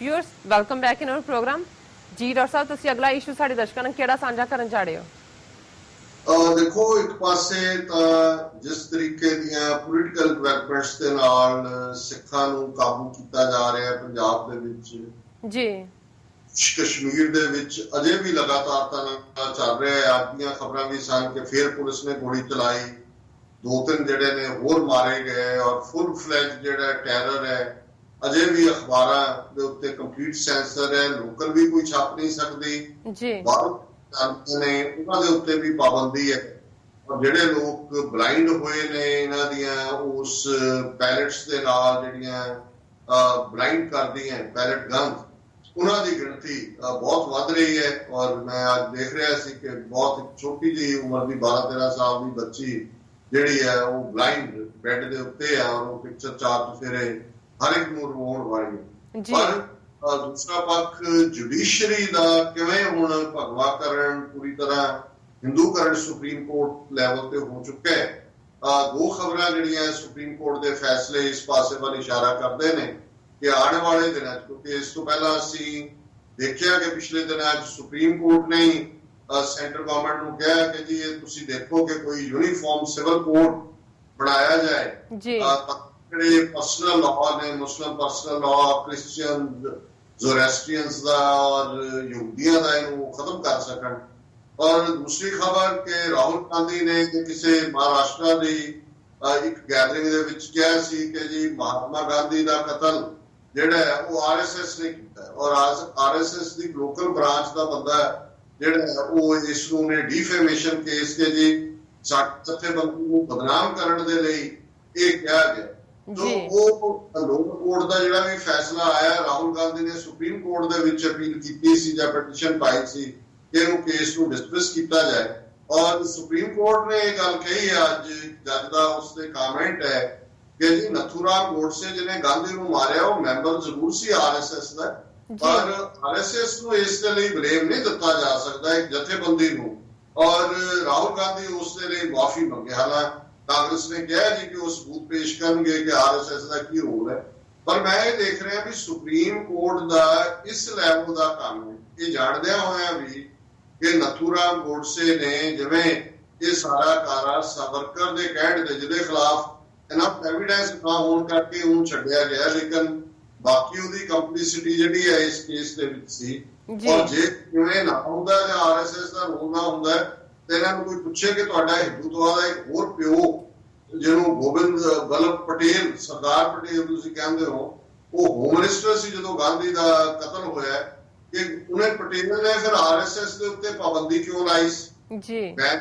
Viewers welcome back in our programme ਜੀ doctor ਸਾਹਿਬ ਤੁਸੀਂ ਅਗਲਾ ਇਸ਼ੂ ਸਾਡੇ ਦਰਸ਼ਕਾਂ ਨਾਲ ਕਿਹੜਾ ਸਾਂਝਾ ਕਰਨ ਜਾ ਰਹੇ ਹੋ? ਦੇਖੋ ਇੱਕ ਪਾਸੇ ਤਾਂ ਜਿਸ ਤਰੀਕੇ ਦੀਆਂ ਪੋਲੀਟੀਕਲ ਡਿਵੈਲਪਮੈਂਟਸ ਦੇ ਨਾਲ ਸਿੱਖਾਂ ਨੂੰ ਕਾਬੂ ਕੀਤਾ ਜਾ ਰਿਹਾ ਹੈ ਪੰਜਾਬ ਦੇ ਵਿੱਚ ਜੀ। ਕਸ਼ਮੀਰ ਦੇ ਵਿੱਚ ਅਜੇ ਵੀ ਲਗਾਤਾਰ ਤਾਂ ਚੱਲ ਰਿਹਾ ਹੈ। ਅੱਜ ਦੀਆਂ ਖਬਰਾਂ ਵੀ ਸਨ ਕਿ ਫਿਰ ਪੁਲਿਸ ਨੇ ਗੋਲੀ ਚਲਾਈ। ਦੋ ਤਿੰਨ ਜਿਹੜੇ ਨੇ ਹੋਰ ਮਾਰੇ ਗਏ ਔਰ ਫੁੱਲ ਫਲੈਜ ਜਿਹੜਾ ਟੈਰਰ ਹੈ ਅਜੇ ਵੀ ਅਖਬਾਰਾਂ ਦੇ ਉੱਤੇ ਕੰਪਲੀਟ ਸੈਂਸਰ ਹੈ ਲੋਕਲ ਵੀ ਕੋਈ ਛਾਪ ਨਹੀਂ ਸਕਦੀ। ਜੀ। ਬਾਹਰ ਨੇ ਉਹਨਾਂ ਦੇ ਉੱਤੇ ਵੀ ਪਾਬੰਦੀ ਹੈ। ਔਰ ਜਿਹੜੇ ਲੋਕ ਬਲਾਈਂਡ ਹੋਏ ਨੇ ਇਹਨਾਂ ਦੀਆਂ ਉਸ ਪੈਲਟਸ ਦੇ ਨਾਲ ਜਿਹੜੀਆਂ ਬਲਾਈਂਡ ਕਰਦੀਆਂ ਪੈਲਟ ਗਨ ਉਹਨਾਂ ਦੀ ਗਿਣਤੀ ਬਹੁਤ ਵੱਧ ਰਹੀ ਹੈ। ਔਰ ਮੈਂ ਅੱਜ ਦੇਖ ਰਿਹਾ ਸੀ ਕਿ ਬਹੁਤ ਛੋਟੀ ਜਿਹੀ ਉਮਰ ਦੀ 12 13 ਸਾਲ ਦੀ ਬੱਚੀ ਜਿਹੜੀ ਹੈ ਉਹ ਬਲਾਈਂਡ ਬੈੱਡ ਦੇ ਉੱਤੇ ਹੈ ਔਰ ਉਹ ਪਿਕਚਰ ਚਾਰ ਚਫੇਰੇ ਹਰ ਇੱਕ ਨੂੰ ਰਵਾਉਣ ਵਾਲੀ ਜੀ। ਪਰ ਦੂਸਰਾ ਪੱਖ ਜੁਡੀਸ਼ਰੀ ਦਾ ਕਿਵੇਂ ਹੁਣ ਭਗਵਾ ਕਰਨ ਪੂਰੀ ਤਰ੍ਹਾਂ ਹਿੰਦੂ ਕਰਨ ਸੁਪਰੀਮ ਕੋਰਟ ਲੈਵਲ ਤੇ ਹੋ ਚੁੱਕਾ ਹੈ ਦੋ ਖਬਰਾਂ ਜਿਹੜੀਆਂ ਸੁਪਰੀਮ ਕੋਰਟ ਦੇ ਫੈਸਲੇ ਇਸ ਪਾਸੇ ਵੱਲ ਇਸ਼ਾਰਾ ਕਰਦੇ ਨੇ ਕਿ ਆਉਣ ਵਾਲੇ ਦਿਨਾਂ 'ਚ ਕਿਉਂਕਿ ਇਸ ਤੋਂ ਪਹਿਲਾਂ ਅਸੀਂ ਦੇਖਿਆ ਕਿ ਪਿਛਲੇ ਦਿਨਾਂ 'ਚ ਸੁਪਰੀਮ ਕੋਰਟ ਨੇ ਹੀ ਸੈਂਟਰ ਗਵਰਨਮੈਂਟ ਨੂੰ ਕਿਹਾ ਕਿ ਜੀ ਇਹ ਤੁਸੀਂ ਦੇਖੋ ਕਿ ਕੋਈ ਯੂਨੀਫਾਰਮ ਸਿਵਲ ਕੋਡ ਬਣਾਇਆ ਜਾਏ ਜੀ। ਅਹ ਜਿਹੜੇ ਪਰਸਨਲ ਲਾਅ ਨੇ Muslim personal law Christian Zoroastrians ਦਾ ਔਰ ਯਹੂਦੀਆਂ ਦਾ ਇਹਨੂੰ ਖਤਮ ਕਰ ਸਕਣ ਔਰ ਦੂਸਰੀ ਖਬਰ ਕਿ ਰਾਹੁਲ ਗਾਂਧੀ ਨੇ ਕਿ ਕਿਸੇ ਮਹਾਰਾਸ਼ਟਰ ਦੀ ਅਹ, ਇੱਕ ਗੈਦਰਿੰਗ ਦੇ ਵਿੱਚ ਕਿਹਾ ਸੀ ਕਿ ਜੀ ਮਹਾਤਮਾ ਗਾਂਧੀ ਦਾ ਕਤਲ ਜਿਹੜਾ ਹੈ ਉਹ ਆਰਐਸਐਸ ਨੇ ਕੀਤਾ ਹੈ ਔਰ ਆਰਐਸਐਸ ਦੀ ਲੋਕਲ ਬ੍ਰਾਂਚ ਦਾ ਬੰਦਾ ਹੈ ਜਿਹੜਾ ਹੈ ਉਹ ਇਸ ਨੂੰ ਨੇ ਡੀਫੇਮੇਸ਼ਨ ਕੇਸ ਕੇ ਜੀ ਜਥੇਬੰਦੀ ਨੂੰ ਬਦਨਾਮ ਕਰਨ ਦੇ ਲਈ ਇਹ ਕਿਹਾ ਗਿਆ ਤੋ ਜੀ। ਉਹ ਲੋਕ ਕੋਰਟ ਦਾ ਜਿਹੜਾ ਵੀ ਫੈਸਲਾ ਆਇਆ ਰਾਹੁਲ ਗਾਂਧੀ ਨੇ ਸੁਪਰੀਮ ਕੋਰਟ ਦੇ ਵਿੱਚ ਅਪੀਲ ਕੀਤੀ ਸੀ ਜਾਂ ਪਟੀਸ਼ਨ ਪਾਈ ਸੀ ਕਿ ਇਹਨੂੰ ਕੇਸ ਨੂੰ ਡਿਸਮਿਸ ਕੀਤਾ ਜਾਏ ਔਰ ਸੁਪਰੀਮ ਕੋਰਟ ਨੇ ਇਹ ਗੱਲ ਕਹੀ ਹੈ ਅੱਜ ਜੱਜ ਦਾ ਉਸ ਦੇ ਕਮੈਂਟ ਹੈ ਕਿ ਜੀ ਨਥੂਰਾਮ ਗੋਡਸੇ ਜਿਹਨੇ ਗਾਂਧੀ ਨੂੰ ਮਾਰਿਆ ਉਹ ਮੈਂਬਰ ਜ਼ਰੂਰ ਸੀ ਆਰਐਸਐਸ ਦਾ। ਪਰ ਆਰਐਸਐਸ ਨੂੰ ਇਸ ਦੇ ਲਈ ਬਲੇਮ ਨਹੀਂ ਦਿੱਤਾ ਜਾ ਸਕਦਾ ਇੱਕ ਜਥੇਬੰਦੀ ਨੂੰ ਔਰ ਰਾਹੁਲ ਗਾਂਧੀ ਉਸ ਦੇ ਲਈ ਮਾਫੀ ਮੰਗੇ ਹਾਲਾਂ ਕਾਂਗਰਸ ਨੇ ਕਿਹਾ ਜੀ ਕਿ ਉਹ ਸਬੂਤ ਪੇਸ਼ ਕਰਨਗੇ ਕਿ ਆਰਐਸਐਸ ਦਾ ਕੀ ਰੋਲ ਹੈ। ਪਰ ਮੈਂ ਇਹ ਦੇਖ ਰਿਹਾ ਵੀ ਸੁਪਰੀਮ ਕੋਰਟ ਦਾ ਇਸ ਲੈਵਲ ਦਾ ਕੰਮ ਇਹ ਜਾਣਦਿਆਂ ਹੋਇਆਂ ਵੀ ਕਿ ਨਥੂਰਾਮ ਗੋਡਸੇ ਨੇ ਜਿਵੇਂ ਇਹ ਸਾਰਾ ਕਾਰਾ ਸਾਵਰਕਰ ਦੇ ਕਹਿਣ ਦੇ ਜਿਹਦੇ ਖਿਲਾਫ ਇਨਫ ਐਵੀਡੈਂਸ ਨਾ ਹੋਣ ਕਰਕੇ ਉਹਨੂੰ ਛੱਡਿਆ ਗਿਆ ਲੇਕਿਨ ਬਾਕੀ ਉਹਦੀ ਕੰਪਲਿਸਿਟੀ ਜਿਹੜੀ ਹੈ ਇਸ ਕੇਸ ਦੇ ਵਿੱਚ ਸੀ। ਔਰ ਜੇ ਕਿਵੇਂ ਨਾ ਹੁੰਦਾ ਜਾਂ ਆਰਐਸਐਸ ਦਾ ਰੋਲ ਨਾ ਹੁੰਦਾ ਤੇ ਇਹਨਾਂ ਨੂੰ ਕੋਈ ਪੁੱਛੇ ਕਿ ਤੁਹਾਡਾ ਹਿੰਦੂਤਵਾ ਦਾ ਇੱਕ ਹੋਰ ਪਿਓ ਜਿਹਨੂੰ ਗੋਬਿੰਦ ਬਲਬ ਪਟੇਲ ਸਰਦਾਰ ਪਟੇਲ ਤੁਸੀਂ ਕਹਿੰਦੇ ਹੋ ਉਹ ਹੋਮ ਮਿਨਿਸਟਰ ਸੀ ਜਦੋਂ ਗਾਂਧੀ ਦਾ ਕਤਲ ਹੋਇਆ ਕਿ ਉਹਨੇ ਪਟੇਲ ਨੇ ਫਿਰ ਆਰਐਸਐਸ ਦੇ ਉੱਤੇ ਪਾਬੰਦੀ ਕਿਉਂ ਲਾਈ ਜੀ। ਮੈਂ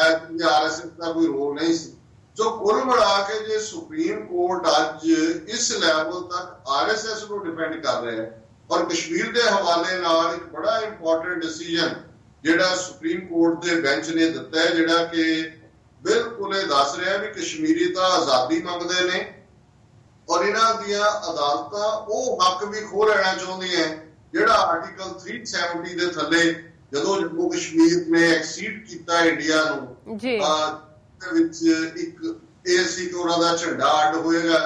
ਆਰਐਸਐਸ ਦਾ ਕੋਈ ਰੋਲ ਨਹੀਂ ਸੀ। ਜੋ ਕੁੱਲ ਮਿਲਾ ਕੇ ਜੇ ਸੁਪਰੀਮ ਕੋਰਟ ਅੱਜ ਇਸ ਲੈਵਲ ਤੱਕ ਆਰਐਸਐਸ ਨੂੰ ਡਿਪੈਂਡ ਕਰ ਰਿਹਾ ਹੈ ਔਰ ਕਸ਼ਮੀਰ ਦੇ ਹਵਾਲੇ ਨਾਲ ਇੱਕ ਬੜਾ ਇੰਪੋਰਟੈਂਟ ਡਿਸੀਜਨ ਜਿਹੜਾ ਸੁਪਰੀਮ ਕੋਰਟ ਦੇ ਬੈਂਚ ਨੇ ਦਿੱਤਾ ਹੈ ਜਿਹੜਾ ਕਿ ਬਿਲਕੁਲ ਇਹ ਦੱਸ ਰਿਹਾ ਵੀ ਕਸ਼ਮੀਰੀ ਤਾਂ ਆਜ਼ਾਦੀ ਮੰਗਦੇ ਨੇ ਔਰ ਇਹਨਾਂ ਦੀਆਂ ਅਦਾਲਤਾਂ ਉਹ ਹੱਕ ਵੀ ਖੋਹ ਲੈਣਾ ਚਾਹੁੰਦੀਆਂ ਜਿਹੜਾ ਆਰਟੀਕਲ 370 ਦੇ ਥੱਲੇ ਜਦੋਂ ਜੰਮੂ ਕਸ਼ਮੀਰ ਨੇ ਐਕਸੀਡ ਕੀਤਾ ਇੰਡੀਆ ਨੂੰ ਜੀ। ਦੇ ਵਿੱਚ ਇੱਕ ਇਹ ਸੀ ਕਿ ਉਹਨਾਂ ਦਾ ਝੰਡਾ ਅੱਡ ਹੋਏਗਾ।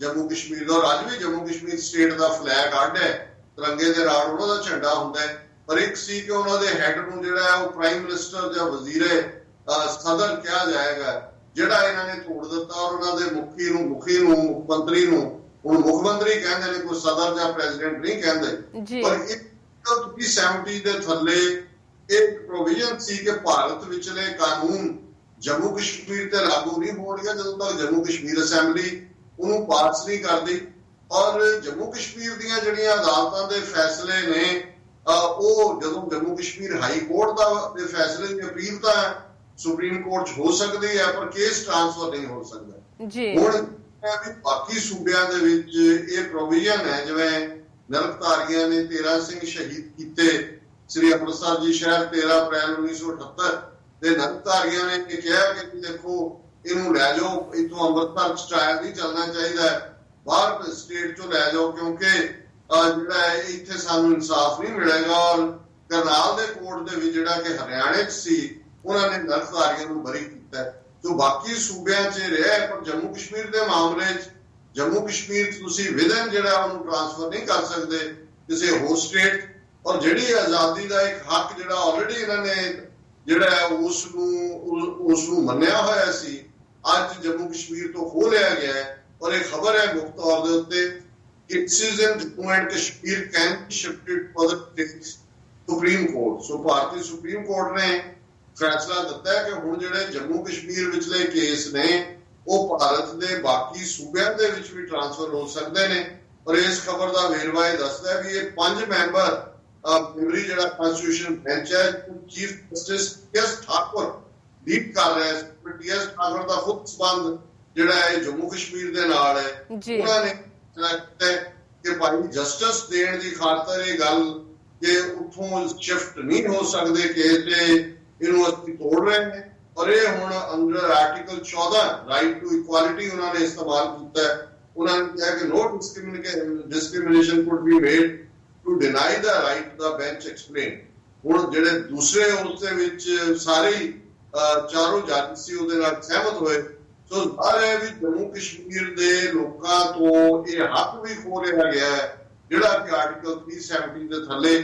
ਜੰਮੂ ਕਸ਼ਮੀਰ ਦਾ ਅੱਜ ਵੀ ਜੰਮੂ ਕਸ਼ਮੀਰ ਸਟੇਟ ਦਾ ਫਲੈਗ ਅੱਡ ਹੈ ਤਿਰੰਗੇ ਦੇ ਨਾਲ ਉਹਨਾਂ ਦਾ ਝੰਡਾ ਹੁੰਦਾ ਹੈ। ਪਰ ਇੱਕ ਸੀ ਕਿ ਉਹਨਾਂ ਦੇ ਹੈੱਡ ਨੂੰ ਜਿਹੜਾ ਹੈ ਉਹ ਪ੍ਰਾਈਮ ਮਿਨਿਸਟਰ ਜਾਂ ਵਜ਼ੀਰੇ ਸਦਰ ਕਿਹਾ ਜਾਏਗਾ ਜਿਹੜਾ ਇਹਨਾਂ ਨੇ ਤੋੜ ਦਿੱਤਾ ਔਰ ਉਹਨਾਂ ਦੇ ਮੁਖੀ ਨੂੰ ਮੁਖੀ ਨੂੰ ਮੁੱਖ ਮੰਤਰੀ ਨੂੰ ਹੁਣ ਮੁੱਖ ਮੰਤਰੀ ਕਹਿੰਦੇ ਨੇ ਕੋਈ ਸਦਰ ਜਾਂ ਪ੍ਰੈਜ਼ੀਡੈਂਟ ਨਹੀਂ ਕਹਿੰਦੇ। ਪਰ ਇੱਕ 370 ਦੇ ਥੱਲੇ ਇੱਕ ਪ੍ਰੋਵੀਜ਼ਨ ਸੀ ਕਿ ਭਾਰਤ ਵਿਚਲੇ ਕਾਨੂੰਨ ਜੰਮੂ ਕਸ਼ਮੀਰ ਤੇ ਲਾਗੂ ਨਹੀਂ ਹੋਣਗੇ ਜਦੋਂ ਤੱਕ ਜੰਮੂ ਕਸ਼ਮੀਰ ਅਸੈਂਬਲੀ ਉਹਨੂੰ ਪਾਸ ਨਹੀਂ ਕਰਦੀ ਔਰ ਜੰਮੂ ਕਸ਼ਮੀਰ ਦੀਆਂ ਜਿਹੜੀਆਂ ਅਦਾਲਤਾਂ ਦੇ ਫੈਸਲੇ ਨੇ ਉਹ ਜਦੋਂ ਜੰਮੂ ਕਸ਼ਮੀਰ ਹਾਈ ਕੋਰਟ ਦਾ ਦੇ ਫੈਸਲੇ ਦੀ ਅਪੀਲ ਤਾਂ ਸੁਪਰੀਮ ਕੋਰਟ 'ਚ ਹੋ ਸਕਦੀ ਹੈ ਪਰ ਕੇਸ ਟ੍ਰਾਂਸਫਰ ਨਹੀਂ ਹੋ ਸਕਦਾ ਜੀ ਹੁਣ ਵੀ ਬਾਕੀ ਸੂਬਿਆਂ ਦੇ ਵਿੱਚ ਇਹ ਪ੍ਰੋਵੀਜ਼ਨ ਹੈ ਜਿਵੇਂ ਨਰਕਧਾਰੀਆਂ ਨੇ 13 ਸਿੰਘ ਸ਼ਹੀਦ ਕੀਤੇ ਸ੍ਰੀ ਅੰਮ੍ਰਿਤਸਰ ਜੀ ਸ਼ਹਿਰ 13 ਅਪ੍ਰੈਲ 1978 ਦੇ ਨਰਕਧਾਰੀਆਂ ਨੇ ਇਹ ਕਿਹਾ ਕਿ ਦੇਖੋ ਇਹਨੂੰ ਲੈ ਜਾਓ ਇਥੋਂ ਅੰਮ੍ਰਿਤਸਰ ਟ੍ਰਾਇਲ ਨਹੀਂ ਚੱਲਣਾ ਚਾਹੀਦਾ। ਬਾਹਰ ਸਟੇਟ ਚੋਂ ਲੈ ਜਾਓ ਕਿਉਂਕਿ ਜਿਹੜਾ ਇੱਥੇ ਸਾਨੂੰ ਇਨਸਾਫ ਨਹੀਂ ਮਿਲੇਗਾ ਔਰ ਕਰਨਾਲ ਦੇ ਕੋਰਟ ਦੇ ਵਿੱਚ ਜਿਹੜਾ ਕਿ ਹਰਿਆਣੇ 'ਚ ਸੀ, ਉਹਨਾਂ ਨੇ ਨਰਕਧਾਰੀਆਂ ਨੂੰ ਬਰੀ ਕੀਤਾ। ਜੋ ਬਾਕੀ ਸੂਬਿਆਂ 'ਚ ਰਿਹਾ ਪਰ ਜੰਮੂ ਕਸ਼ਮੀਰ ਦੇ ਮਾਮਲੇ 'ਚ, ਜੰਮੂ ਕਸ਼ਮੀਰ ਤੁਸੀਂ ਵਿਦਨ ਜਿਹੜਾ ਉਹਨੂੰ ਟ੍ਰਾਂਸਫਰ ਨਹੀਂ ਕਰ ਸਕਦੇ ਕਿਸੇ ਹੋਰ ਸਟੇਟ ਔਰ ਜਿਹੜੀ ਆਜ਼ਾਦੀ ਦਾ ਇੱਕ ਹੱਕ ਜਿਹੜਾ ਆਲਰੇਡੀ ਇਹਨਾਂ ਨੇ ਜਿਹੜਾ ਹੈ ਉਸ ਨੂੰ ਉਸ ਨੂੰ ਮੰਨਿਆ ਹੋਇਆ ਸੀ, ਅੱਜ ਜੰਮੂ ਕਸ਼ਮੀਰ ਤੋਂ ਖੋਹ ਲਿਆ ਗਿਆ ਹੈ। ਔਰ ਇਹ ਖਬਰ ਹੈ ਮੁੱਖ ਤੌਰ ਦੇ ਉੱਤੇ ਕਿ citizen Jammu and Kashmir can be shifted for the supreme court so Bharatiya supreme court ਨੇ ਫੈਸਲਾ ਦਿੱਤਾ ਹੈ ਕਿ ਹੁਣ ਜਿਹੜੇ ਜੰਮੂ ਕਸ਼ਮੀਰ ਵਿਚਲੇ ਕੇਸ ਨੇ ਉਹ ਭਾਰਤ ਦੇ ਬਾਕੀ ਸੂਬਿਆਂ ਦੇ ਵਿੱਚ ਵੀ ਟ੍ਰਾਂਸਫਰ ਹੋ ਸਕਦੇ ਨੇ। ਔਰ ਇਸ ਖਬਰ ਦਾ ਵੇਰਵਾ ਇਹ ਦੱਸਦਾ ਹੈ ਵੀ ਇਹ ਪੰਜ ਮੈਂਬਰ ਮੈਮਰੀ ਜਿਹੜਾ ਕਨਸਟੀਟਿਊਸ਼ਨ ਬੈਂਚ ਹੈ chief justice S Thakur lead ਕਰ ਰਿਹਾ ਹੈ। ਟੀਐਸ ਠਾਕੁਰ ਦਾ ਖੁਦ ਸੰਬੰਧ ਜਿਹੜਾ ਹੈ ਜੰਮੂ ਕਸ਼ਮੀਰ ਦੇ ਨਾਲ ਹੈ। ਉਹਨਾਂ ਨੇ ਕਿ ਭਾਈ ਜਸਟਿਸ ਦੇਣ ਦੀ ਖਾਤਰ ਇਹ ਗੱਲ ਕਿ ਉੱਥੋਂ ਸ਼ਿਫਟ ਨਹੀਂ ਹੋ ਸਕਦੇ ਕਿ ਤੇ, ਇਹਨੂੰ ਅਸੀਂ ਤੋੜ ਰਹੇ ਨੇ। ਔਰ ਇਹ ਹੁਣ under article 14 right to equality ਉਹਨਾਂ ਨੇ ਇਸਤੇਮਾਲ ਕੀਤਾ ਹੈ। ਉਹਨਾਂ ਨੇ ਕਿਹਾ ਕਿ no discrimination could be made to deny the right the bench explain ਹੁਣ ਜਿਹੜੇ ਦੂਸਰੇ ਉਸ ਦੇ ਵਿੱਚ ਸਾਰੇ ਚਾਰੋਂ ਜੱਜ ਸੀ, ਉਹਦੇ ਨਾਲ ਸਹਿਮਤ ਹੋਏ। ਸੋ ਜ਼ਾਹਰ ਹੈ ਵੀ ਜੰਮੂ ਕਸ਼ਮੀਰ ਦੇ ਲੋਕਾਂ ਤੋਂ ਇਹ ਹੱਕ ਵੀ ਖੋਹ ਲਿਆ ਗਿਆ ਹੈ ਜਿਹੜਾ ਕਿ ਆਰਟੀਕਲ 370 ਦੇ ਥੱਲੇ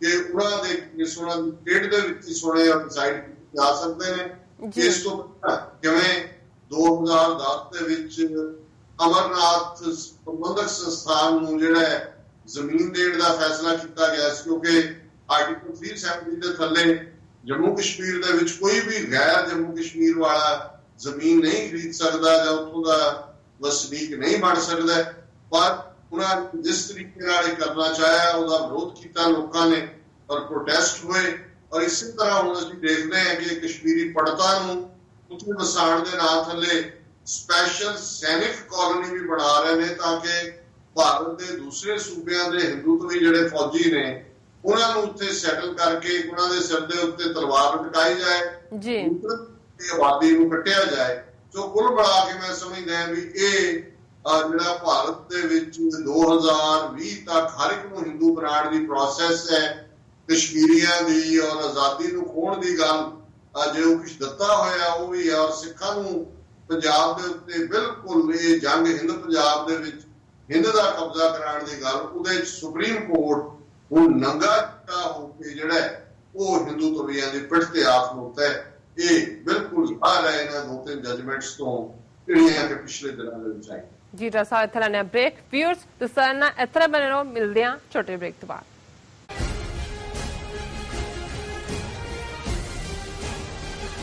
ਕਿ ਉਹਨਾਂ ਦੇ ਕੇਸ ਉਹਨਾਂ ਦੀ ਸਟੇਟ ਦੇ ਵਿੱਚ ਹੀ ਸੁਣੇ ਔਰ ਡਿਸਾਈਡ ਕੀਤੇ ਜਾ ਸਕਦੇ ਨੇ ਜੀ। ਇਸ ਤੋਂ ਕਿਵੇਂ 2010 ਦੇ ਵਿੱਚ ਅਮਰਨਾਥ ਪ੍ਰਬੰਧਕ ਸੰਸਥਾਨ ਨੂੰ ਜਿਹੜਾ ਜ਼ਮੀਨ ਦੇਣ ਦਾ ਫੈਸਲਾ ਕੀਤਾ ਗਿਆ ਸੀ ਕਿਉਂਕਿ ਆਰਟੀਕਲ 370 ਦੇ ਥੱਲੇ ਜੰਮੂ ਕਸ਼ਮੀਰ ਦੇ ਵਿੱਚ ਕੋਈ ਵੀ ਗੈਰ ਜੰਮੂ ਕਸ਼ਮੀਰ ਵਾਲਾ ਜ਼ਮੀਨ ਨਹੀਂ ਖਰੀਦ ਸਕਦਾ ਜਾਂ ਉੱਥੋਂ ਦਾ ਵਸਨੀਕ ਨਹੀਂ ਬਣ ਸਕਦਾ। ਪਰ ਉਹਨਾਂ ਜਿਸ ਤਰੀਕੇ ਨਾਲ ਇਹ ਕਰਨਾ ਚਾਹਿਆ ਉਹਦਾ ਵਿਰੋਧ ਕੀਤਾ ਲੋਕਾਂ ਨੇ ਔਰ ਪ੍ਰੋਟੈਸਟ ਹੋਏ। ਔਰ ਇਸੇ ਤਰ੍ਹਾਂ ਹੁਣ ਅਸੀਂ ਦੇਖਦੇ ਹਾਂ ਕਿ ਕਸ਼ਮੀਰੀ ਪੜਤਾ ਨੂੰ ਉੱਥੇ ਵਸਾਣ ਦੇ ਨਾਂ ਥੱਲੇ ਸਪੈਸ਼ਲ ਸੈਨਿਕ ਕਾਲੋਨੀ ਵੀ ਬਣਾ ਰਹੇ ਨੇ ਤਾਂ ਕਿ ਭਾਰਤ ਦੇ ਦੂਸਰੇ ਸੂਬਿਆਂ ਦੇ ਹਿੰਦੂਤਵੀ ਜਿਹੜੇ ਫੌਜੀ ਨੇ ਉਹਨਾਂ ਨੂੰ ਉੱਥੇ ਸੈਟਲ ਕਰਕੇ ਉਹਨਾਂ ਦੇ ਸਿਰ ਦੇ ਉੱਤੇ ਤਲਵਾਰ ਲਟਕਾਈ ਜਾਏ। ਜੀ। ਦੀ ਆਬਾਦੀ ਨੂੰ ਕੱਟਿਆ ਜਾਏ ਸੋ ਕੁੱਲ ਮਿਲਾ ਕੇ ਮੈਂ ਸਮਝਦਾ ਵੀ ਇਹ ਜਿਹੜਾ ਭਾਰਤ ਦੇ ਵਿੱਚ 2020 ਤੱਕ ਹਰ ਇੱਕ ਨੂੰ ਹਿੰਦੂ ਬਣਾਉਣ ਦੀ ਪ੍ਰੋਸੈਸ ਹੈ, ਕਸ਼ਮੀਰੀਆਂ ਦੀ ਔਰ ਆਜ਼ਾਦੀ ਨੂੰ ਖੋਣ ਦੀ ਗੱਲ ਜੋ ਕੁਝ ਦਿੱਤਾ ਹੋਇਆ, ਉਹ ਵੀ ਔਰ ਸਿੱਖਾਂ ਨੂੰ ਪੰਜਾਬ ਦੇ ਉੱਤੇ ਬਿਲਕੁਲ ਇਹ ਜੰਗ ਹਿੰਦ ਪੰਜਾਬ ਦੇ ਵਿੱਚ ਹਿੰਦ ਦਾ ਕਬਜ਼ਾ ਕਰਾਉਣ ਦੀ ਗੱਲ, ਉਹਦੇ ਸੁਪਰੀਮ ਕੋਰਟ ਹੁਣ ਨੰਗਾ ਹੋ ਕੇ ਜਿਹੜਾ ਉਹ ਹਿੰਦੂ ਤਵੀਆਂ ਦੀ ਪਿੱਠ ਤੇ ਆਖ ਨੁਕਤਾ ਹੈ। ਇਹ ਬਿਲਕੁਲ ਬਾਹਰ ਹੈ ਇਹਨਾਂ ਦੋ ਤਿੰਨ ਜਜਮੈਂਟਸ ਤੋਂ, ਜਿਹੜੀਆਂ ਕਿ ਪਿਛਲੇ ਦਿਨਾਂ ਦੇ ਵਿੱਚ ਆਈ ਜੀ ਰਸਾ ਇੱਥੇ ਲੈਣੇ ਬ੍ਰੇਕ ਵਿਊਅਰਸ ਤੁਸੀਂ ਨਾ ਇੱਥੇ ਬਣੇ ਰਹੋ। ਮਿਲਦੇ ਆ ਛੋਟੇ ਬ੍ਰੇਕ ਤੋਂ ਬਾਅਦ।